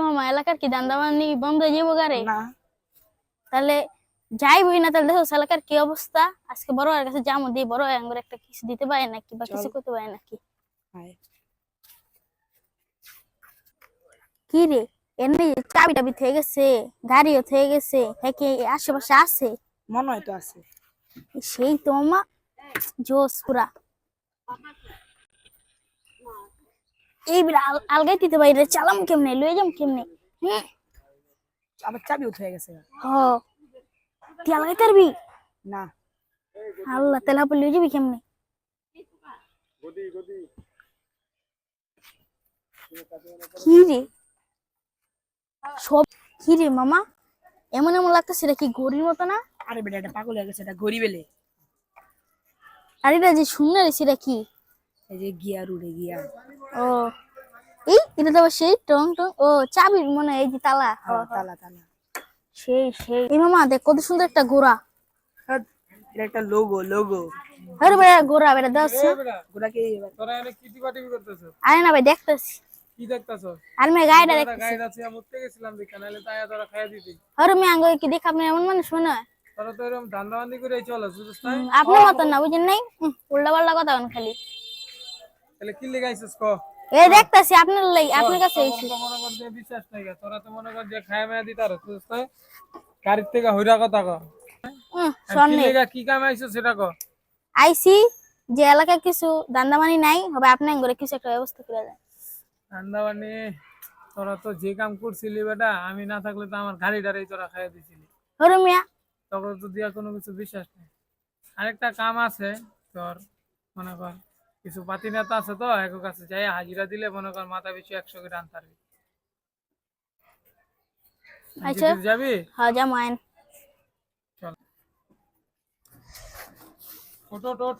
মামা এলাকার কি দান্দাবানি বন্ধ হয়ে যাব গারে? না। তাহলে যাইবই না তাহলে দেখো এলাকার কি অবস্থা। আজকে বড় ভাইয়ের কাছে যাব দিয়ে বড় আঙ্গুর একটা কিছু দিতে পারে নাকি বা কিছু করতে পারে নাকি? কি রে? এমনি চাবি টাবি থেকে গেছে গাড়িও থেকে গেছে হ্যাঁ কি আশেপাশে আছে? মনে হয় তো আছে। সেই তো মামা জোস পুরা। এই বিরা আলগাই দিতে বাইরে চালাম কেমনে লয়ে যাম কেমনে? হুম আবার চাবি উঠে গেছে। হ। তুই আলগাই পারবি না। আল্লাহ তাহলে আপনি লয়ে যাবি কেমনে? কি রে? সব কি রে মামা? এমন এমন লাগতেছে এটা কি গরির মতো না? আরে বেটা এটা পাগল হয়ে গেছে এটা গরিবেলে আর এটা যে শুনে রে সেটা কি? এই যে গিয়ার উড়ে গিয়া। ও। এই এটা তো সেই টং টং। ও চাবির মনে এই যে তালা। হ্যাঁ, তালা তালা। সেই সেই। এই মামা দেখ কত সুন্দর একটা গোড়া। হ্যাঁ, এটা একটা লোগো লোগো আরে বেটা গোড়া বেটা দাস কি? তোরা এনে কিটি পাটি করতেছো? আরে না ভাই দেখতেছি। কি দেখতেছো? আর মেয়ে গাড়িটা তোরা দেখতেছি। আছে আমি উঠতে গেছিলাম দেখে তাই তোরা খাইয়া দিতি। আরে মেয়ে আঙ্গ কি দেখ আপনি এমন মানুষ মনে হয়? তোরা তো এরকম ধান্দাবান্দি করে চলো হুম, আপনার মতন না বুঝেন নাই? উল্টা পাল্টা কথা বলেন খালি। তাহলে কি লেগাইছিস ক? এ দেখতাছি আপনার লাই আপনার কাছে তো মনে কর যে বিশ্বাস নাই। তোরা তো মনে কর যে খায় মায়া দিতার তাই গাড়ির থেকে হইরা কথা ক কি স্বর্ণে লেগা কি কামে আইছো সেটা ক আইসি যে এলাকা কিছু দান্দামানি নাই হবে আপনি করে কিছু একটা ব্যবস্থা করে দেন। ধান্দাবান্দি তোরা তো যে কাম করছিলি বেটা আমি না থাকলে তো আমার গাড়িটারেই তোরা খাইয়া দিছিলি। হরু মিয়া। তখন তো দিয়া কোনো কিছু বিশ্বাস নেই। আরেকটা কাম আছে তোর মনে কর কিছু পাতি নেতা আছে তো এক কাছে যাই হাজিরা দিলে মনে কর মাথা পিছু একশো করে আনতে পারবি আচ্ছা। যাবি? হ্যাঁ যা মাইন চল। ওট ওট ওট